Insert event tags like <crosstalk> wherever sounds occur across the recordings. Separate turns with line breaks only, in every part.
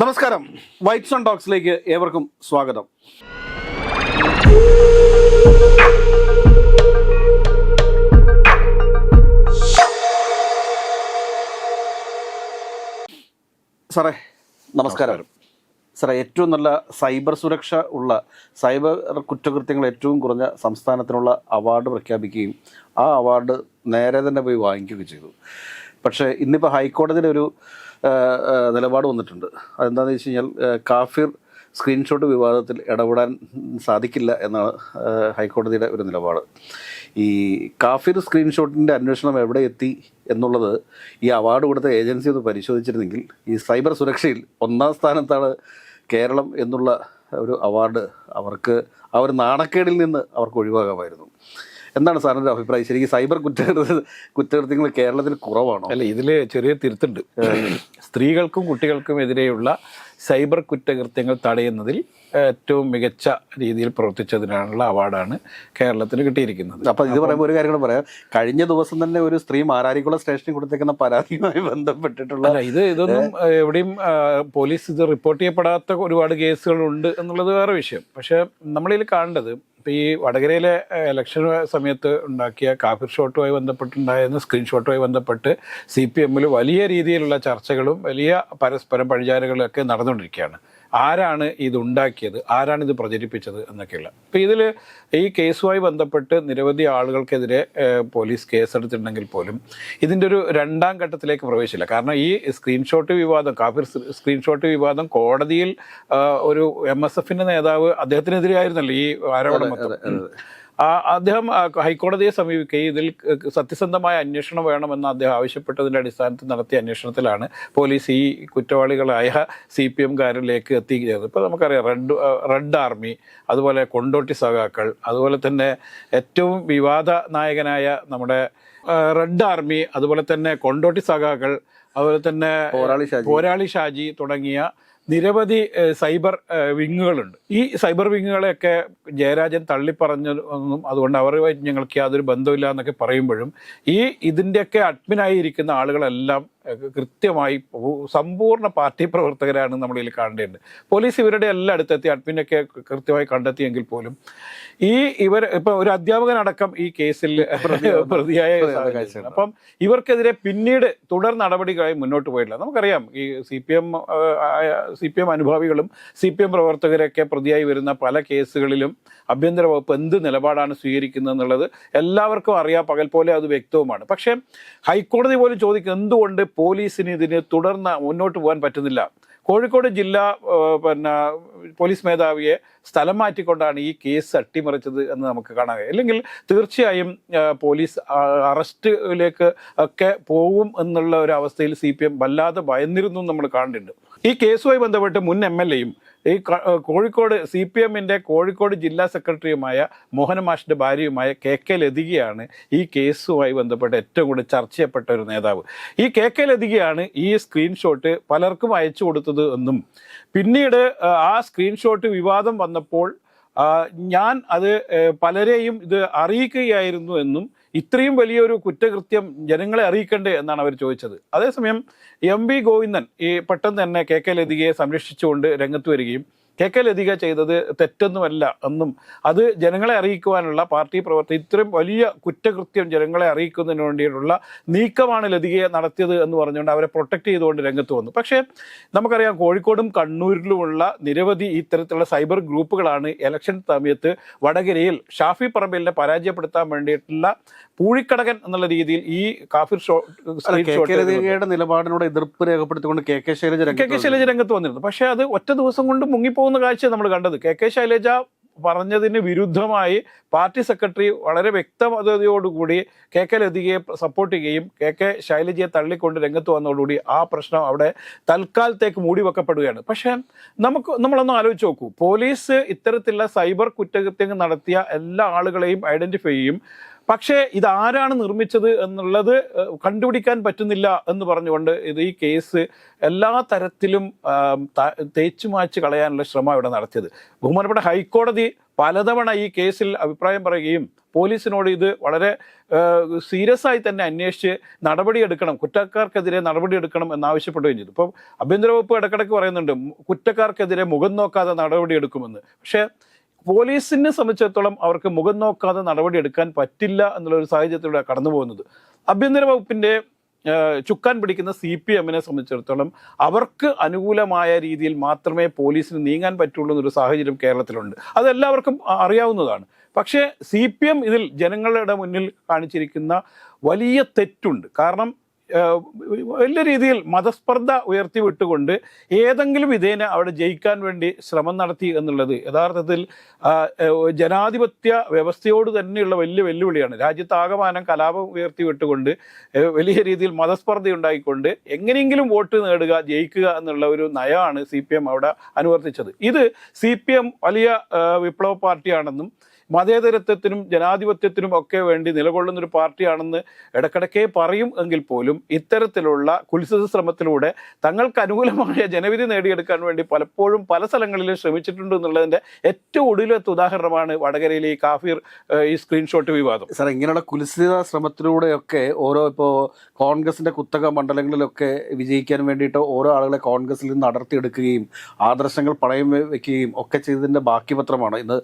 നമസ്കാരം. വൈറ്റ്സൺ ഓൺ ടോക്സിലേക്ക് ഏവർക്കും സ്വാഗതം. സാറേ നമസ്കാരം. സാറേ ഏറ്റവും നല്ല സൈബർ സുരക്ഷ ഉള്ള സൈബർ കുറ്റകൃത്യങ്ങൾ ഏറ്റവും കുറഞ്ഞ സംസ്ഥാനത്തിനുള്ള അവാർഡ് പ്രഖ്യാപിക്കുകയും ആ അവാർഡ് നേരെ തന്നെ പോയി വാങ്ങിക്കുകയും ചെയ്തു. പക്ഷേ ഇന്നിപ്പോൾ ഹൈക്കോടതിയുടെ ഒരു നിലപാട് വന്നിട്ടുണ്ട്. അതെന്താണെന്ന് വെച്ച് കഴിഞ്ഞാൽ കാഫിർ സ്ക്രീൻഷോട്ട് വിവാദത്തിൽ ഇടപെടാൻ സാധിക്കില്ല എന്നാണ് ഹൈക്കോടതിയുടെ ഒരു നിലപാട്. ഈ കാഫിർ സ്ക്രീൻഷോട്ടിന്റെ അന്വേഷണം എവിടെ എത്തി എന്നുള്ളത് ഈ അവാർഡ് കൊടുത്ത ഏജൻസി ഒന്ന് പരിശോധിച്ചിരുന്നെങ്കിൽ ഈ സൈബർ സുരക്ഷയിൽ ഒന്നാം സ്ഥാനത്താണ് കേരളം എന്നുള്ള ഒരു അവാർഡ് അവർക്ക് ആ ഒരു നാണക്കേടിൽ നിന്ന് അവർക്ക് ഒഴിവാകാമായിരുന്നു. എന്താണ് സാറിന്റെ അഭിപ്രായം? ശരിക്കും സൈബർ കുറ്റകൃത്യ കുറ്റകൃത്യങ്ങൾ കേരളത്തിൽ കുറവാണോ?
അല്ല ഇതിൽ ചെറിയ തിരുത്തുണ്ട്. സ്ത്രീകൾക്കും കുട്ടികൾക്കും എതിരെയുള്ള സൈബർ കുറ്റകൃത്യങ്ങൾ തടയുന്നതിൽ ഏറ്റവും മികച്ച രീതിയിൽ പ്രവർത്തിച്ചതിനാണുള്ള അവാർഡാണ് കേരളത്തിന് കിട്ടിയിരിക്കുന്നത്.
അപ്പോൾ ഇത് പറയുമ്പോൾ ഒരു കാര്യം കൂടെ പറയാം. കഴിഞ്ഞ ദിവസം തന്നെ ഒരു സ്ത്രീ മാരാരിക്കുള സ്റ്റേഷനിൽ കൊടുത്തേക്കുന്ന പരാതിയുമായി ബന്ധപ്പെട്ടിട്ടുള്ള
ഇത് ഇതൊന്നും എവിടെയും പോലീസ് ഇത് റിപ്പോർട്ട് ചെയ്യപ്പെടാത്ത ഒരുപാട് കേസുകളുണ്ട് എന്നുള്ളത് വേറെ വിഷയം. പക്ഷേ നമ്മളിൽ കാണേണ്ടത് ഇപ്പോൾ ഈ വടകരയിലെ ഇലക്ഷൻ സമയത്ത് ഉണ്ടാക്കിയ കാഫിർ ഷോട്ടുമായി ബന്ധപ്പെട്ടുണ്ടായിരുന്ന സ്ക്രീൻഷോട്ടുമായി ബന്ധപ്പെട്ട് സി പി എമ്മിൽ വലിയ രീതിയിലുള്ള ചർച്ചകളും വലിയ പരസ്പരം പഴിചാരുകളും ഒക്കെ നടന്നുകൊണ്ടിരിക്കുകയാണ്. ആരാണ് ഇതുണ്ടാക്കിയത് ആരാണ് ഇത് പ്രചരിപ്പിച്ചത് എന്നൊക്കെയുള്ള. അപ്പോൾ ഇതിൽ ഈ കേസുമായി ബന്ധപ്പെട്ട് നിരവധി ആളുകൾക്കെതിരെ പോലീസ് കേസെടുത്തിട്ടുണ്ടെങ്കിൽ പോലും ഇതിന്റെ ഒരു രണ്ടാം ഘട്ടത്തിലേക്ക് പ്രവേശിച്ചില്ല കാരണം ഈ സ്ക്രീൻഷോട്ട് വിവാദം കാഫിർ സ്ക്രീൻഷോട്ട് വിവാദം കോടതിയിൽ ഒരു എം എസ് എഫിന്റെ നേതാവ് അദ്ദേഹത്തിനെതിരെ ആയിരുന്നല്ലോ ഈ ആരോപണം അദ്ദേഹം ഹൈക്കോടതിയെ സമീപിക്കുകയും ഇതിൽ സത്യസന്ധമായ അന്വേഷണം വേണമെന്ന് അദ്ദേഹം ആവശ്യപ്പെട്ടതിന്റെ അടിസ്ഥാനത്തിൽ നടത്തിയ അന്വേഷണത്തിലാണ് പോലീസ് ഈ കുറ്റവാളികളായ സി പി എംകാരിലേക്ക് എത്തിക്കുന്നത് ഇപ്പോൾ നമുക്കറിയാം റെഡ് റെഡ് ആർമി അതുപോലെ കൊണ്ടോട്ടി സഖാക്കൾ അതുപോലെ തന്നെ ഏറ്റവും വിവാദ നായകനായ നമ്മുടെ റെഡ് ആർമി അതുപോലെ തന്നെ കൊണ്ടോട്ടി സഖാക്കൾ അതുപോലെ തന്നെ
പോരാളി ഷാജി
തുടങ്ങിയ നിരവധി സൈബർ വിങ്ങുകളുണ്ട്. ഈ സൈബർ വിങ്ങുകളെയൊക്കെ ജയരാജൻ തള്ളിപ്പറഞ്ഞൊന്നും അതുകൊണ്ട് അവരുമായി ഞങ്ങൾക്ക് യാതൊരു ബന്ധമില്ല എന്നൊക്കെ പറയുമ്പോഴും ഈ ഇതിന്റെയൊക്കെ അഡ്മിനായിരിക്കുന്ന ആളുകളെല്ലാം ഏഹ്, കൃത്യമായി സമ്പൂർണ പാർട്ടി പ്രവർത്തകരാണ് നമ്മളിൽ കാണേണ്ടത് പോലീസ് ഇവരുടെ എല്ലാം അടുത്തെത്തി അഡ്മിനൊക്കെ കൃത്യമായി കണ്ടെത്തിയെങ്കിൽ പോലും ഈ ഇവർ ഇപ്പൊ ഒരു അധ്യാപകനടക്കം ഈ കേസിൽ <laughs> പ്രതിയായ അപ്പം ഇവർക്കെതിരെ പിന്നീട് തുടർ നടപടികളായി മുന്നോട്ട് പോയിട്ടില്ല. നമുക്കറിയാം ഈ C P M C P M അനുഭാവികളും C P M പ്രവർത്തകരൊക്കെ പ്രതിയായി വരുന്ന പല കേസുകളിലും ആഭ്യന്തര വകുപ്പ് എന്ത് നിലപാടാണ് സ്വീകരിക്കുന്നത് എന്നുള്ളത് എല്ലാവർക്കും അറിയാം. പകൽ പോലെ അത് വ്യക്തവുമാണ്. പക്ഷേ ഹൈക്കോടതി പോലും ചോദിക്കും എന്തുകൊണ്ട് പോലീസിന് ഇതിന് തുടർന്ന് മുന്നോട്ട് പോകാൻ പറ്റുന്നില്ല. കോഴിക്കോട് ജില്ലാ പിന്നെ പോലീസ് മേധാവിയെ സ്ഥലം മാറ്റിക്കൊണ്ടാണ് ഈ കേസ് അട്ടിമറിച്ചത് എന്ന് നമുക്ക് കാണാൻ അല്ലെങ്കിൽ തീർച്ചയായും പോലീസ് അറസ്റ്റിലേക്ക് ഒക്കെ പോകും എന്നുള്ള ഒരു അവസ്ഥയിൽ സി പി എം വല്ലാതെ ഭയന്നിരുന്നു നമ്മൾ കാണുന്നുണ്ട്. ഈ കേസുമായി ബന്ധപ്പെട്ട് മുൻ എം എൽ എയും ഈ കോഴിക്കോട് സി പി എമ്മിന്റെ കോഴിക്കോട് ജില്ലാ സെക്രട്ടറിയുമായ മോഹന മാഷിന്റെ ഭാര്യയുമായ കെ കെ ലതികയാണ് ഈ കേസുമായി ബന്ധപ്പെട്ട് ഏറ്റവും കൂടുതൽ ചർച്ച ചെയ്യപ്പെട്ട ഒരു നേതാവ്. ഈ കെ കെ ലതികയാണ് ഈ സ്ക്രീൻഷോട്ട് പലർക്കും അയച്ചു കൊടുത്തത് എന്നും. പിന്നീട് ആ സ്ക്രീൻഷോട്ട് വിവാദം വന്നപ്പോൾ ഞാൻ അത് പലരെയും ഇത് അറിയിക്കുകയായിരുന്നു എന്നും ഇത്രയും വലിയൊരു കുറ്റകൃത്യം ജനങ്ങളെ അറിയിക്കണ്ടേ എന്നാണ് അവർ ചോദിച്ചത്. അതേസമയം എം വി ഗോവിന്ദൻ ഈ പെട്ടെന്ന് തന്നെ കെ കെ ലതികയെ സംരക്ഷിച്ചുകൊണ്ട് രംഗത്ത് വരികയും കെ കെ ലതിക ചെയ്തത് തെറ്റൊന്നുമല്ല എന്നും അത് ജനങ്ങളെ അറിയിക്കുവാനുള്ള പാർട്ടി പ്രവർത്തി ഇത്രയും വലിയ കുറ്റകൃത്യം ജനങ്ങളെ അറിയിക്കുന്നതിന് വേണ്ടിയിട്ടുള്ള നീക്കമാണ് ലതികയെ നടത്തിയത് എന്ന് പറഞ്ഞുകൊണ്ട് അവരെ പ്രൊട്ടക്ട് ചെയ്തുകൊണ്ട് രംഗത്ത് വന്നു. പക്ഷേ നമുക്കറിയാം കോഴിക്കോടും കണ്ണൂരിലുമുള്ള നിരവധി ഇത്തരത്തിലുള്ള സൈബർ ഗ്രൂപ്പുകളാണ് ഇലക്ഷൻ സമയത്ത് വടകരയിൽ ഷാഫി പറമ്പിലിനെ പരാജയപ്പെടുത്താൻ വേണ്ടിയിട്ടുള്ള പൂഴിക്കടകൻ എന്നുള്ള രീതിയിൽ ഈ കാഫിർ ഷോട്ട്
നിലപാടിനോട് എതിർപ്പ് രേഖപ്പെടുത്തിക്കൊണ്ട് K K Shailaja
K K Shailaja രംഗത്ത് വന്നിരുന്നു. പക്ഷേ അത് ഒറ്റ ദിവസം കൊണ്ട് മുങ്ങിപ്പോകുന്ന കാഴ്ച നമ്മൾ കണ്ടത്. കെ കെ ശൈലജ പറഞ്ഞതിന് വിരുദ്ധമായി പാർട്ടി സെക്രട്ടറി വളരെ വ്യക്തതയോടുകൂടി കെ കെ ലതികയെ സപ്പോർട്ട് ചെയ്യുകയും കെ കെ ശൈലജയെ തള്ളിക്കൊണ്ട് രംഗത്ത് വന്നതോടുകൂടി ആ പ്രശ്നം അവിടെ തൽക്കാലത്തേക്ക് മൂടി വെക്കപ്പെടുകയാണ്. പക്ഷേ നമുക്ക് നമ്മളൊന്ന് ആലോചിച്ച് നോക്കൂ. പോലീസ് ഇത്തരത്തിലുള്ള സൈബർ കുറ്റകൃത്യങ്ങൾ നടത്തിയ എല്ലാ ആളുകളെയും ഐഡന്റിഫൈ ചെയ്യും. പക്ഷേ ഇത് ആരാണ് നിർമ്മിച്ചത് എന്നുള്ളത് കണ്ടുപിടിക്കാൻ പറ്റുന്നില്ല എന്ന് പറഞ്ഞുകൊണ്ട് ഇത് ഈ കേസ് എല്ലാ തരത്തിലും തേച്ചു മാച്ച് കളയാനുള്ള ശ്രമം ഇവിടെ നടത്തിയത്. ബഹുമാനപ്പെട്ട ഹൈക്കോടതി പലതവണ ഈ കേസിൽ അഭിപ്രായം പറയുകയും പോലീസിനോട് ഇത് വളരെ സീരിയസ് ആയി തന്നെ അന്വേഷിച്ച് നടപടിയെടുക്കണം കുറ്റക്കാർക്കെതിരെ നടപടിയെടുക്കണം എന്നാവശ്യപ്പെടുകയും ചെയ്തു. ഇപ്പം ആഭ്യന്തര വകുപ്പ് ഇടക്കിടക്ക് പറയുന്നുണ്ട് കുറ്റക്കാർക്കെതിരെ മുഖം നോക്കാതെ നടപടിയെടുക്കുമെന്ന് പക്ഷേ പോലീസിനെ സംബന്ധിച്ചിടത്തോളം അവർക്ക് മുഖം നോക്കാതെ നടപടി എടുക്കാൻ പറ്റില്ല എന്നുള്ള ഒരു സാഹചര്യത്തിലൂടെ കടന്നു പോകുന്നത്. ആഭ്യന്തര വകുപ്പിന്റെ ചുക്കാൻ പിടിക്കുന്ന സി പി എമ്മിനെ സംബന്ധിച്ചിടത്തോളം അവർക്ക് അനുകൂലമായ രീതിയിൽ മാത്രമേ പോലീസിന് നീങ്ങാൻ പറ്റുള്ളൂ എന്നൊരു സാഹചര്യം കേരളത്തിലുണ്ട്. അതെല്ലാവർക്കും അറിയാവുന്നതാണ്. പക്ഷേ സി പി എം ഇതിൽ ജനങ്ങളുടെ മുന്നിൽ കാണിച്ചിരിക്കുന്ന വലിയ തെറ്റുണ്ട്. കാരണം വലിയ രീതിയിൽ മതസ്പർദ്ധ ഉയർത്തി വിട്ടുകൊണ്ട് ഏതെങ്കിലും വിധേന അവിടെ ജയിക്കാൻ വേണ്ടി ശ്രമം നടത്തി എന്നുള്ളത് യഥാർത്ഥത്തിൽ ജനാധിപത്യ വ്യവസ്ഥയോട് തന്നെയുള്ള വലിയ വെല്ലുവിളിയാണ്. രാജ്യത്താകമാനം കലാപം ഉയർത്തി വിട്ടുകൊണ്ട് വലിയ രീതിയിൽ മതസ്പർദ്ധ ഉണ്ടായിക്കൊണ്ട് എങ്ങനെയെങ്കിലും വോട്ട് നേടുക ജയിക്കുക എന്നുള്ള ഒരു നയമാണ് സി അവിടെ അനുവർത്തിച്ചത്. ഇത് സി വലിയ വിപ്ലവ പാർട്ടിയാണെന്നും മതേതരത്വത്തിനും ജനാധിപത്യത്തിനും ഒക്കെ വേണ്ടി നിലകൊള്ളുന്ന ഒരു പാർട്ടിയാണെന്ന് ഇടക്കിടക്കേ പറയും എങ്കിൽ പോലും ഇത്തരത്തിലുള്ള കുൽസിത ശ്രമത്തിലൂടെ തങ്ങൾക്ക് അനുകൂലമായ ജനവിധി നേടിയെടുക്കാൻ വേണ്ടി പലപ്പോഴും പല സ്ഥലങ്ങളിലും ശ്രമിച്ചിട്ടുണ്ട് എന്നുള്ളതിന്റെ ഏറ്റവും ഒടുവിലത്തെ ഉദാഹരണമാണ് വടകരയിലെ ഈ കാഫിർ ഈ സ്ക്രീൻഷോട്ട് വിവാദം.
സാർ ഇങ്ങനെയുള്ള കുൽസിത ശ്രമത്തിലൂടെയൊക്കെ ഓരോ ഇപ്പോൾ കോൺഗ്രസിന്റെ കുത്തക മണ്ഡലങ്ങളിലൊക്കെ വിജയിക്കാൻ വേണ്ടിയിട്ട് ഓരോ ആളുകളെ കോൺഗ്രസിൽ നിന്ന് അടർത്തിയെടുക്കുകയും ആദർശങ്ങൾ പണയം വെക്കുകയും ഒക്കെ ചെയ്തതിന്റെ ബാക്കി പത്രമാണ് ഇന്ന്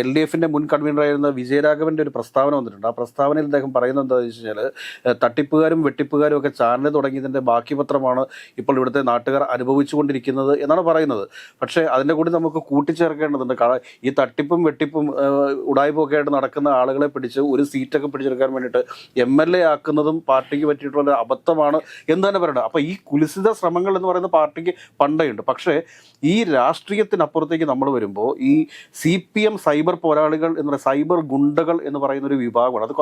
എൽ ഡി എഫിന്റെ മുൻ കൺവീനറായിരുന്ന വിജയരാഘവന്റെ ഒരു പ്രസ്താവന വന്നിട്ടുണ്ട്. ആ പ്രസ്താവനയിൽ അദ്ദേഹം പറയുന്നത് എന്താണെന്ന് വെച്ച് കഴിഞ്ഞാൽ തട്ടിപ്പുകാരും വെട്ടിപ്പുകാരും ഒക്കെ ചാനൽ തുടങ്ങിയതിന്റെ ബാക്കി പത്രമാണ് ഇപ്പോൾ ഇവിടുത്തെ നാട്ടുകാർ അനുഭവിച്ചുകൊണ്ടിരിക്കുന്നത് എന്നാണ് പറയുന്നത്. പക്ഷേ അതിന്റെ കൂടി നമുക്ക് കൂട്ടിച്ചേർക്കേണ്ടതുണ്ട്. കാരണം ഈ തട്ടിപ്പും വെട്ടിപ്പും ഉടായ്പൊക്കെ ആയിട്ട് നടക്കുന്ന ആളുകളെ പിടിച്ച് ഒരു സീറ്റൊക്കെ പിടിച്ചെടുക്കാൻ വേണ്ടിയിട്ട് എം എൽ എ ആക്കുന്നതും പാർട്ടിക്ക് പറ്റിയിട്ടുള്ള ഒരു അബദ്ധമാണ് എന്ന് തന്നെ പറയുന്നത്. അപ്പോൾ ഈ കുലിസിത ശ്രമങ്ങൾ എന്ന് പറയുന്ന പാർട്ടിക്ക് പണ്ടേ ഉണ്ട്. പക്ഷേ ഈ രാഷ്ട്രീയത്തിനപ്പുറത്തേക്ക് നമ്മൾ വരുമ്പോൾ ഈ സി പി എം സൈബർ പോരാളികൾ എന്ന് സൈബർ ഗുണ്ടകൾ എന്ന് പറയുന്ന ഒരു വിഭാഗമാണ്. അത്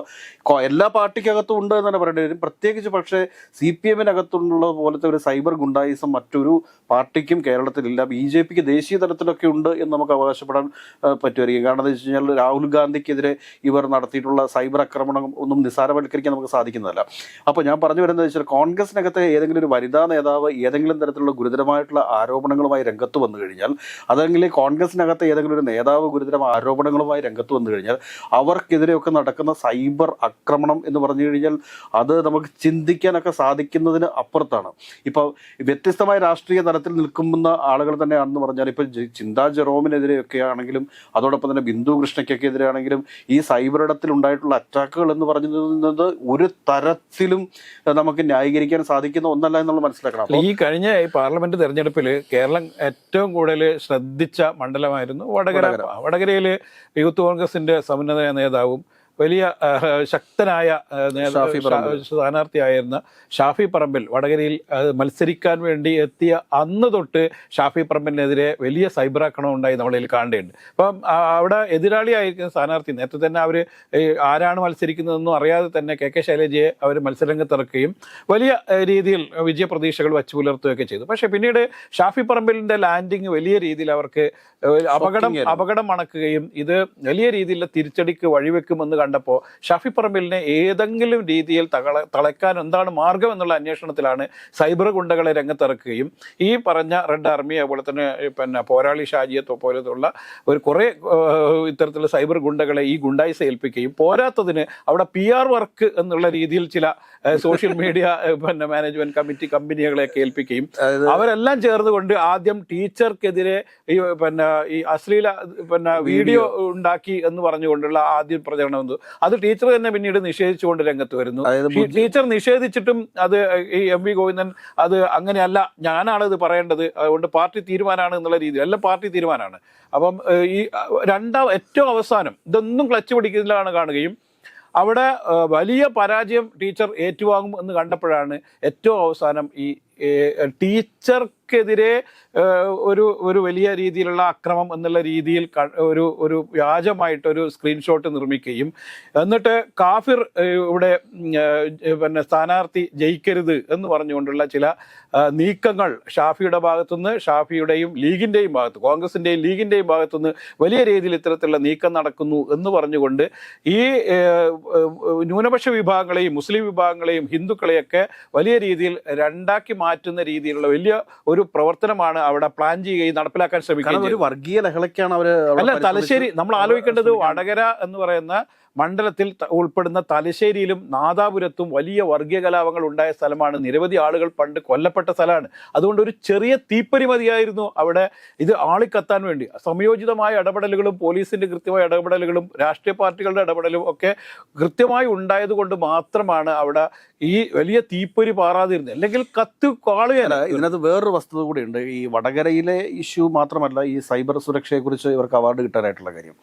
എല്ലാ പാർട്ടിക്കകത്തും ഉണ്ട് എന്ന് തന്നെ പറയേണ്ടി വരും പ്രത്യേകിച്ച് പക്ഷേ സി പി എമ്മിനകത്തുള്ള പോലത്തെ ഒരു സൈബർ ഗുണ്ടായിസം മറ്റൊരു പാർട്ടിക്കും കേരളത്തിലില്ല. ബി ജെ പിക്ക് ദേശീയ തലത്തിലൊക്കെ ഉണ്ട് എന്ന് നമുക്ക് അവകാശപ്പെടാൻ പറ്റുമായിരിക്കും. കാരണം എന്താ വെച്ച് കഴിഞ്ഞാൽ രാഹുൽ ഗാന്ധിക്കെതിരെ ഇവർ നടത്തിയിട്ടുള്ള സൈബർ ആക്രമണം ഒന്നും നിസ്സാരവൽക്കരിക്കാൻ നമുക്ക് സാധിക്കുന്നതല്ല. അപ്പോൾ ഞാൻ പറഞ്ഞു വരുന്നത് വെച്ചാൽ കോൺഗ്രസിനകത്തെ ഏതെങ്കിലും ഒരു വനിതാ നേതാവ് ഏതെങ്കിലും തരത്തിലുള്ള ഗുരുതരമായിട്ടുള്ള ആരോപണങ്ങളുമായി രംഗത്ത് വന്നു കഴിഞ്ഞാൽ അതെങ്കിൽ കോൺഗ്രസിനകത്തെ ഏതെങ്കിലും ഒരു നേതാവ് ഗുരുതരമായ ആരോപണങ്ങളുമായി രംഗത്ത് വന്നു കഴിഞ്ഞാൽ അവർക്കെതിരെയൊക്കെ നടക്കുന്ന സൈബർ ആക്രമണം എന്ന് പറഞ്ഞു കഴിഞ്ഞാൽ അത് നമുക്ക് ചിന്തിക്കാനൊക്കെ സാധിക്കുന്നതിന് അപ്പുറത്താണ്. ഇപ്പോൾ വ്യത്യസ്തമായ രാഷ്ട്രീയ തലത്തിൽ നിൽക്കുന്ന ആളുകൾ തന്നെയാണെന്ന് പറഞ്ഞാൽ ഇപ്പോൾ ചിന്താ ജെറോമിനെതിരെയൊക്കെ ആണെങ്കിലും അതോടൊപ്പം തന്നെ ബിന്ദു കൃഷ്ണയ്ക്കൊക്കെ എതിരെയാണെങ്കിലും ഈ സൈബർ ഇടത്തിൽ ഉണ്ടായിട്ടുള്ള അറ്റാക്കുകൾ എന്ന് പറഞ്ഞത് ഒരു തരത്തിലും നമുക്ക് ന്യായീകരിക്കാൻ സാധിക്കുന്ന ഒന്നല്ല എന്നുള്ള മനസ്സിലാക്കണം.
ഈ കഴിഞ്ഞ ഈ പാർലമെന്റ് തെരഞ്ഞെടുപ്പിൽ കേരളം ഏറ്റവും കൂടുതൽ ശ്രദ്ധിച്ച മണ്ഡലമായിരുന്നു വടകര.
വടകര.
വടകരയിൽ യൂത്ത് കോൺഗ്രസിന്റെ സമുന്നത നേതാവും വലിയ ശക്തനായ സ്ഥാനാർത്ഥിയായിരുന്ന ഷാഫി പറമ്പിൽ വടകരയിൽ മത്സരിക്കാൻ വേണ്ടി എത്തിയ അന്ന് തൊട്ട് ഷാഫി പറമ്പിലിനെതിരെ വലിയ സൈബർ ആക്രമണം ഉണ്ടായി നമ്മളിൽ കാണേണ്ടതുണ്ട് അപ്പം അവിടെ എതിരാളിയായിരിക്കുന്ന സ്ഥാനാർത്ഥി നേരത്തെ തന്നെ അവർ ആരാണ് മത്സരിക്കുന്നതെന്നും അറിയാതെ തന്നെ കെ കെ ശൈലജയെ അവർ മത്സരരംഗത്തിറക്കുകയും വലിയ രീതിയിൽ വിജയപ്രതീക്ഷകൾ വച്ചു പുലർത്തുകയൊക്കെ ചെയ്തു. പക്ഷേ പിന്നീട് ഷാഫി പറമ്പിലിന്റെ ലാൻഡിങ് വലിയ രീതിയിൽ അവർക്ക് അപകടം അപകടം മണക്കുകയും ഇത് വലിയ രീതിയിലുള്ള തിരിച്ചടിക്ക് വഴിവെക്കുമെന്ന് കണ്ടപ്പോൾ ഷാഫി പറമ്പിലിനെ ഏതെങ്കിലും രീതിയിൽ തകള തളയ്ക്കാൻ എന്താണ് മാർഗം എന്നുള്ള അന്വേഷണത്തിലാണ് സൈബർ ഗുണ്ടകളെ രംഗത്തിറക്കുകയും ഈ പറഞ്ഞ റെഡ് ആർമി അതുപോലെ തന്നെ പിന്നെ പോരാളി ഷാജിയെ പോലത്തുള്ള ഒരു കുറേ ഇത്തരത്തിലുള്ള സൈബർ ഗുണ്ടകളെ ഈ ഗുണ്ടായി സേൽപ്പിക്കുകയും പോരാത്തതിന് അവിടെ പി ആർ വർക്ക് എന്നുള്ള രീതിയിൽ ചില സോഷ്യൽ മീഡിയ പിന്നെ മാനേജ്മെന്റ് കമ്മിറ്റി കമ്പനികളെ ഏൽപ്പിക്കുകയും അവരെല്ലാം ചേർന്നുകൊണ്ട് ആദ്യം ടീച്ചർക്കെതിരെ ഈ പിന്നെ ഈ അശ്ലീല പിന്നെ വീഡിയോ ഉണ്ടാക്കി എന്ന് പറഞ്ഞുകൊണ്ടുള്ള ആദ്യ പ്രചരണം വന്നു അത് ടീച്ചർ തന്നെ പിന്നീട് നിഷേധിച്ചുകൊണ്ട് രംഗത്ത് വരുന്നു. ടീച്ചർ നിഷേധിച്ചിട്ടും അത് ഈ എം വി ഗോവിന്ദൻ അത് അങ്ങനെയല്ല ഞാനാണ് ഇത് പറയേണ്ടത്. അതുകൊണ്ട് പാർട്ടി തീരുമാനമാണ് എന്നുള്ള രീതി അല്ല പാർട്ടി തീരുമാനമാണ് അപ്പം ഈ രണ്ടാം ഏറ്റവും അവസാനം ഇതൊന്നും ക്ലച്ച് പിടിക്കുന്നതിലാണ് കാണുകയും അവിടെ വലിയ പരാജയം ടീച്ചർ ഏറ്റുവാങ്ങും എന്ന് കണ്ടപ്പോഴാണ് ഏറ്റവും അവസാനം ഈ ടീച്ചർക്കെതിരെ ഒരു ഒരു വലിയ രീതിയിലുള്ള അക്രമം എന്നുള്ള രീതിയിൽ ഒരു ഒരു വ്യാജമായിട്ടൊരു സ്ക്രീൻഷോട്ട് നിർമ്മിക്കുകയും എന്നിട്ട് കാഫിർ ഇവിടെ പിന്നെ സ്ഥാനാർത്ഥി ജയിക്കരുത് എന്ന് പറഞ്ഞുകൊണ്ടുള്ള ചില നീക്കങ്ങൾ ഷാഫിയുടെ ഭാഗത്തുനിന്ന് ഷാഫിയുടെയും ലീഗിന്റെയും ഭാഗത്ത് കോൺഗ്രസിന്റെയും ലീഗിന്റെയും ഭാഗത്തുനിന്ന് വലിയ രീതിയിൽ ഇത്തരത്തിലുള്ള നീക്കം നടക്കുന്നു എന്ന് പറഞ്ഞുകൊണ്ട് ഈ ന്യൂനപക്ഷ വിഭാഗങ്ങളെയും മുസ്ലിം വിഭാഗങ്ങളെയും ഹിന്ദുക്കളെയൊക്കെ വലിയ രീതിയിൽ രണ്ടാക്കി മാറ്റുന്ന രീതിയിലുള്ള വലിയ ഒരു പ്രവർത്തനമാണ് അവിടെ പ്ലാൻ ചെയ്യുകയും നടപ്പിലാക്കാൻ ശ്രമിക്കുന്നത്
ഒരു വർഗീയ ലഹളയ്ക്കാണ് അവർ
അല്ല തലശ്ശേരി നമ്മൾ ആലോചിക്കേണ്ടത് വടകര എന്ന് പറയുന്ന മണ്ഡലത്തിൽ ഉൾപ്പെടുന്ന തലശ്ശേരിയിലും നാദാപുരത്തും വലിയ വർഗീയ കലാപങ്ങൾ ഉണ്ടായ സ്ഥലമാണ്. നിരവധി ആളുകൾ പണ്ട് കൊല്ലപ്പെട്ട സ്ഥലമാണ്. അതുകൊണ്ട് ഒരു ചെറിയ തീപ്പരി മതിയായിരുന്നു അവിടെ. ഇത് ആളിക്കത്താൻ വേണ്ടി. സംയോജിതമായ ഇടപെടലുകളും പോലീസിന്റെ കൃത്യമായ ഇടപെടലുകളും രാഷ്ട്രീയ പാർട്ടികളുടെ ഇടപെടലും ഒക്കെ കൃത്യമായി ഉണ്ടായതുകൊണ്ട് മാത്രമാണ് അവിടെ ഈ വലിയ തീപ്പൊരി പാറാതിരുന്നത്. അല്ലെങ്കിൽ കത്ത് കാളുകയല്ല
ഇതിനകത്ത് വേറൊരു വസ്തുത കൂടിയുണ്ട് ഈ വടകരയിലെ ഇഷ്യൂ മാത്രമല്ല ഈ സൈബർ സുരക്ഷയെക്കുറിച്ച് ഇവർക്ക് അവാർഡ് കിട്ടാനായിട്ടുള്ള കാര്യം.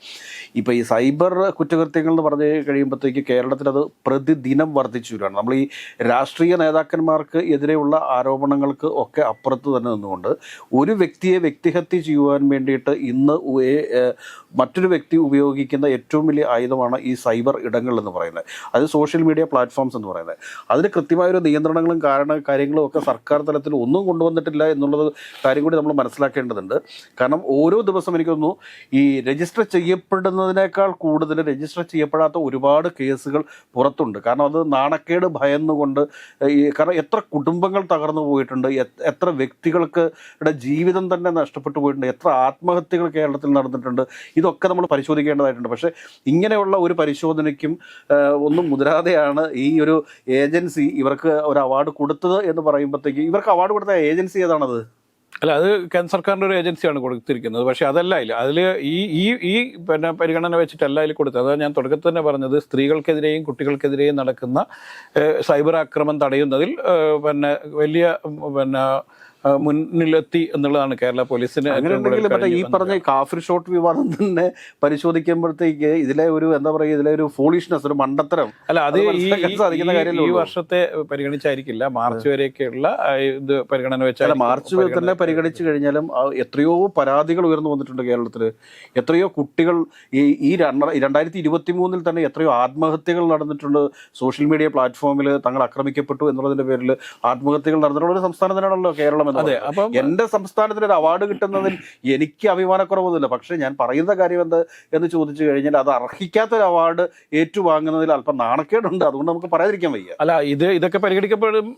ഇപ്പം ഈ സൈബർ കുറ്റകൃത്യങ്ങൾ എന്ന് പറഞ്ഞു കഴിയുമ്പോഴത്തേക്ക് കേരളത്തിൽ അത് പ്രതിദിനം വർദ്ധിച്ചു വരികയാണ്. നമ്മൾ ഈ രാഷ്ട്രീയ നേതാക്കന്മാർക്ക് എതിരെയുള്ള ആരോപണങ്ങൾക്ക് ഒക്കെ അപ്പുറത്ത് തന്നെ നിന്നുകൊണ്ട് ഒരു വ്യക്തിയെ വ്യക്തിഹത്യ ചെയ്യുവാൻ വേണ്ടിയിട്ട് ഇന്ന് മറ്റൊരു വ്യക്തി ഉപയോഗിക്കുന്ന ഏറ്റവും വലിയ ആയുധമാണ് ഈ സൈബർ ഇടങ്ങൾ എന്ന് പറയുന്നത്. അത് സോഷ്യൽ മീഡിയ പ്ലാറ്റ്ഫോംസ് എന്ന് പറയുന്നത്. അതിന് കൃത്യമായൊരു നിയന്ത്രണങ്ങളും കാരണ കാര്യങ്ങളും ഒക്കെ സർക്കാർ തലത്തിൽ ഒന്നും കൊണ്ടുവന്നിട്ടില്ല എന്നുള്ളത് കാര്യം കൂടി നമ്മൾ മനസ്സിലാക്കേണ്ടതുണ്ട്. കാരണം ഓരോ ദിവസം എനിക്ക് തോന്നുന്നു ഈ രജിസ്റ്റർ ചെയ്യപ്പെടുന്നതിനേക്കാൾ കൂടുതൽ രജിസ്റ്റർ ചെയ്യപ്പെടാത്ത ഒരുപാട് കേസുകൾ പുറത്തുണ്ട്. കാരണം അത് നാണക്കേട് ഭയന്നുകൊണ്ട് കാരണം എത്ര കുടുംബങ്ങൾ തകർന്നു പോയിട്ടുണ്ട് എത്ര വ്യക്തികൾക്ക് ജീവിതം തന്നെ നഷ്ടപ്പെട്ടു പോയിട്ടുണ്ട് എത്ര ആത്മഹത്യകൾ കേരളത്തിൽ നടന്നിട്ടുണ്ട് ഇതൊക്കെ നമ്മൾ പരിശോധിക്കേണ്ടതായിട്ടുണ്ട്. പക്ഷേ ഇങ്ങനെയുള്ള ഒരു പരിശോധനയ്ക്കും ഒന്നും മുതിരാതെയാണ് ഈ ഒരു ഏജൻസി ഇവർക്ക് ഒരു അവാർഡ് കൊടുത്തത് എന്ന് പറയുമ്പോഴത്തേക്ക് ഇവർക്ക് അവാർഡ് കൊടുത്ത ഏജൻസി ഏതാണത്?
അല്ല അത് കേന്ദ്ര സർക്കാരിന്റെ ഒരു ഏജൻസിയാണ് കൊടുത്തിരിക്കുന്നത്. പക്ഷെ അതല്ല അതിൽ അതിൽ ഈ ഈ ഈ പിന്നെ പരിഗണന വെച്ചിട്ടല്ല അതിൽ കൊടുത്തത്. അതാണ് ഞാൻ തുടക്കത്തിൽ തന്നെ പറഞ്ഞത് സ്ത്രീകൾക്കെതിരെയും കുട്ടികൾക്കെതിരെയും നടക്കുന്ന സൈബർ ആക്രമം തടയുന്നതിൽ പിന്നെ വലിയ പിന്നെ മുന്നിലെത്തി എന്നുള്ളതാണ് കേരള പോലീസിന്
അങ്ങനെ ഈ പറഞ്ഞ കാഫിർ ഷോട്ട് വിവാദം തന്നെ പരിശോധിക്കുമ്പോഴത്തേക്ക് ഇതിലെ ഒരു എന്താ പറയുക ഇതിലെ ഒരു ഫോളിഷ്നെസ് ഒരു മണ്ടത്തരം
അല്ല അത് ഈ
സാധിക്കുന്ന കാര്യം
ഈ വർഷത്തെ പരിഗണിച്ചായിരിക്കില്ല. മാർച്ച് വരെയൊക്കെയുള്ള ഇത് പരിഗണന വെച്ചാൽ
മാർച്ച് തന്നെ പരിഗണിച്ചു കഴിഞ്ഞാലും എത്രയോ പരാതികൾ ഉയർന്നു വന്നിട്ടുണ്ട് കേരളത്തിൽ എത്രയോ കുട്ടികൾ ഈ ഈ രണ്ട- രണ്ടായിരത്തി ഇരുപത്തി മൂന്നിൽ തന്നെ എത്രയോ ആത്മഹത്യകൾ നടന്നിട്ടുണ്ട്. സോഷ്യൽ മീഡിയ പ്ലാറ്റ്ഫോമിൽ തങ്ങൾ ആക്രമിക്കപ്പെട്ടു എന്നുള്ളതിന്റെ പേരിൽ ആത്മഹത്യകൾ നടന്നിട്ടുള്ള ഒരു സംസ്ഥാനം തന്നെയാണല്ലോ കേരളം എന്ന്.
അപ്പം
എന്റെ സംസ്ഥാനത്തിന് ഒരു അവാർഡ് കിട്ടുന്നതിൽ എനിക്ക് അഭിമാനക്കുറവൊന്നുമില്ല. പക്ഷെ ഞാൻ പറയുന്ന കാര്യം എന്ത് എന്ന് ചോദിച്ചു കഴിഞ്ഞാൽ അത് അർഹിക്കാത്ത ഒരു അവാർഡ് ഏറ്റുവാങ്ങുന്നതിൽ അല്പം നാണക്കേടുണ്ട്. അതുകൊണ്ട് നമുക്ക് പറയാതിരിക്കാൻ വയ്യ.
അല്ല ഇത് ഇതൊക്കെ പരിഗണിക്കപ്പെടും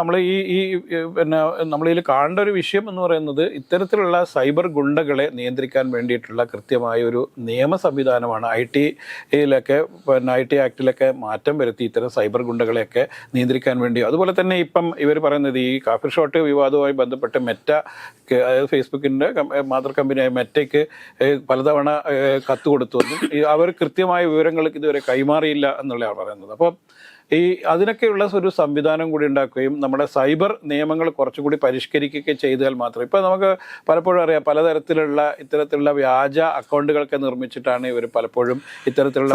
നമ്മൾ ഈ ഈ ഈ പിന്നെ നമ്മളിതിൽ കാണേണ്ട ഒരു വിഷയം എന്ന് പറയുന്നത് ഇത്തരത്തിലുള്ള സൈബർ ഗുണ്ടകളെ നിയന്ത്രിക്കാൻ വേണ്ടിയിട്ടുള്ള കൃത്യമായ ഒരു നിയമ സംവിധാനമാണ്. ഐ ടിയിലൊക്കെ പിന്നെ ഐ ടി ആക്ടിലൊക്കെ മാറ്റം വരുത്തി ഇത്തരം സൈബർ ഗുണ്ടകളെയൊക്കെ നിയന്ത്രിക്കാൻ വേണ്ടി. അതുപോലെ തന്നെ ഇപ്പം ഇവർ പറയുന്നത് ഈ കാഫി ഷോട്ട് വിവാദവുമായി ബന്ധപ്പെട്ട് മെറ്റ അതായത് ഫേസ്ബുക്കിന്റെ മാതൃ കമ്പനിയായ മെറ്റയ്ക്ക് പലതവണ കത്ത് കൊടുത്തുവെന്നും അവർ കൃത്യമായ വിവരങ്ങൾ ഇതുവരെ കൈമാറിയില്ല എന്നുള്ളതാണ് പറയുന്നത്. അപ്പം ഈ അതിനൊക്കെയുള്ള ഒരു സംവിധാനം കൂടി ഉണ്ടാക്കുകയും നമ്മുടെ സൈബർ നിയമങ്ങൾ കുറച്ചുകൂടി പരിഷ്കരിക്കുകയൊക്കെ ചെയ്താൽ മാത്രം. ഇപ്പം നമുക്ക് പലപ്പോഴും അറിയാം പലതരത്തിലുള്ള ഇത്തരത്തിലുള്ള വ്യാജ അക്കൗണ്ടുകളൊക്കെ നിർമ്മിച്ചിട്ടാണ് ഇവർ പലപ്പോഴും ഇത്തരത്തിലുള്ള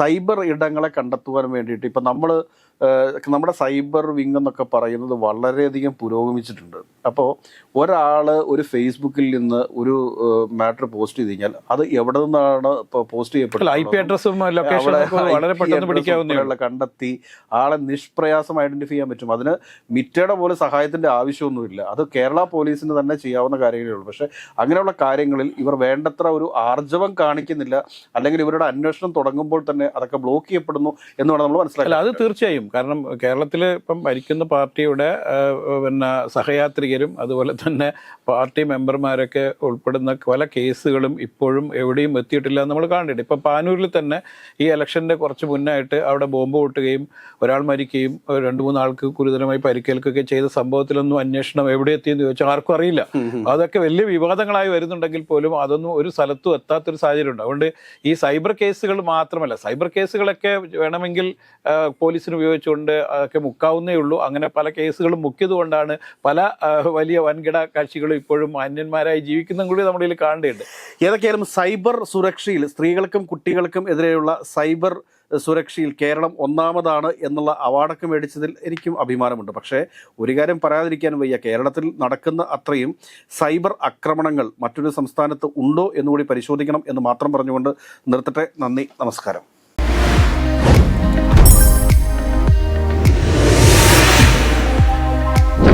സൈബർ ഇടങ്ങളെ കണ്ടെത്തുവാൻ വേണ്ടിയിട്ട് ഇപ്പം നമ്മൾ നമ്മുടെ സൈബർ വിങ് എന്നൊക്കെ പറയുന്നത് വളരെയധികം പുരോഗമിച്ചിട്ടുണ്ട്. അപ്പോൾ ഒരാൾ ഒരു ഫേസ്ബുക്കിൽ നിന്ന് ഒരു മാറ്റർ പോസ്റ്റ് ചെയ്ത് കഴിഞ്ഞാൽ അത് എവിടെ നിന്നാണ് പോസ്റ്റ്
ചെയ്യപ്പെട്ടത്.
കണ്ടെത്തി ആളെ നിഷ്പ്രയാസം ഐഡന്റിഫൈ ചെയ്യാൻ പറ്റും. അതിന് മിറ്റയുടെ പോലെ സഹായത്തിന്റെ ആവശ്യമൊന്നുമില്ല. അത് കേരള പോലീസിന് തന്നെ ചെയ്യാവുന്ന കാര്യങ്ങളേ ഉള്ളൂ. പക്ഷേ അങ്ങനെയുള്ള കാര്യങ്ങളിൽ ഇവർ വേണ്ടത്ര ഒരു ആർജവം കാണിക്കുന്നില്ല. അല്ലെങ്കിൽ ഇവരുടെ അന്വേഷണം തുടങ്ങുമ്പോൾ തന്നെ അതൊക്കെ ബ്ലോക്ക് ചെയ്യപ്പെടുന്നു എന്നാണ് നമ്മൾ
അല്ല അത് തീർച്ചയായും. കാരണം കേരളത്തിൽ ഇപ്പം ഭരിക്കുന്ന പാർട്ടിയുടെ പിന്നെ സഹയാത്രികരും അതുപോലെ തന്നെ പാർട്ടി മെമ്പർമാരൊക്കെ ഉൾപ്പെടുന്ന പല കേസുകളും ഇപ്പോഴും എവിടെയും എത്തിയിട്ടില്ല നമ്മൾ കാണുന്നുണ്ട്. ഇപ്പം പാനൂരിൽ തന്നെ ഈ ഇലക്ഷന്റെ കുറച്ച് മുന്നായിട്ട് അവിടെ ബോംബ് പൊട്ടുകയും ഒരാൾ മരിക്കുകയും രണ്ട് മൂന്ന് ആൾക്ക് ഗുരുതരമായി പരിക്കേൽക്കുകയൊക്കെ ചെയ്ത സംഭവത്തിലൊന്നും അന്വേഷണം എവിടെ എത്തിയെന്ന് ചോദിച്ചാൽ ആർക്കും അറിയില്ല. അതൊക്കെ വലിയ വിവാദങ്ങളായി വരുന്നുണ്ടെങ്കിൽ പോലും അതൊന്നും ഒരു സ്ഥലത്തും എത്താത്തൊരു സാഹചര്യം ഉണ്ട് അതുകൊണ്ട് ഈ സൈബർ കേസുകൾ മാത്രമല്ല സൈബർ കേസുകളൊക്കെ വേണമെങ്കിൽ പോലീസിന് ഉപയോഗിച്ച് വെച്ചുകൊണ്ട് ഒക്കെ മുക്കാവുന്നേ ഉള്ളൂ. അങ്ങനെ പല കേസുകളും മുക്കിയത് കൊണ്ടാണ് പല വലിയ വൻകിട കക്ഷികളും ഇപ്പോഴും മാന്യന്മാരായി ജീവിക്കുന്നതും കൂടി നമ്മുടെ ഇതിൽ കാണേണ്ടതുണ്ട്
ഏതൊക്കെയാലും സൈബർ സുരക്ഷയിൽ സ്ത്രീകൾക്കും കുട്ടികൾക്കും എതിരെയുള്ള സൈബർ സുരക്ഷയിൽ കേരളം ഒന്നാമതാണ് എന്നുള്ള അവാർഡൊക്കെ മേടിച്ചതിൽ എനിക്കും അഭിമാനമുണ്ട്. പക്ഷേ ഒരു കാര്യം പറയാതിരിക്കാനും വയ്യ. കേരളത്തിൽ നടക്കുന്ന അത്രയും സൈബർ ആക്രമണങ്ങൾ മറ്റൊരു സംസ്ഥാനത്ത് ഉണ്ടോ എന്നുകൂടി പരിശോധിക്കണം എന്ന് മാത്രം പറഞ്ഞുകൊണ്ട് നിർത്തട്ടെ. നന്ദി. നമസ്കാരം.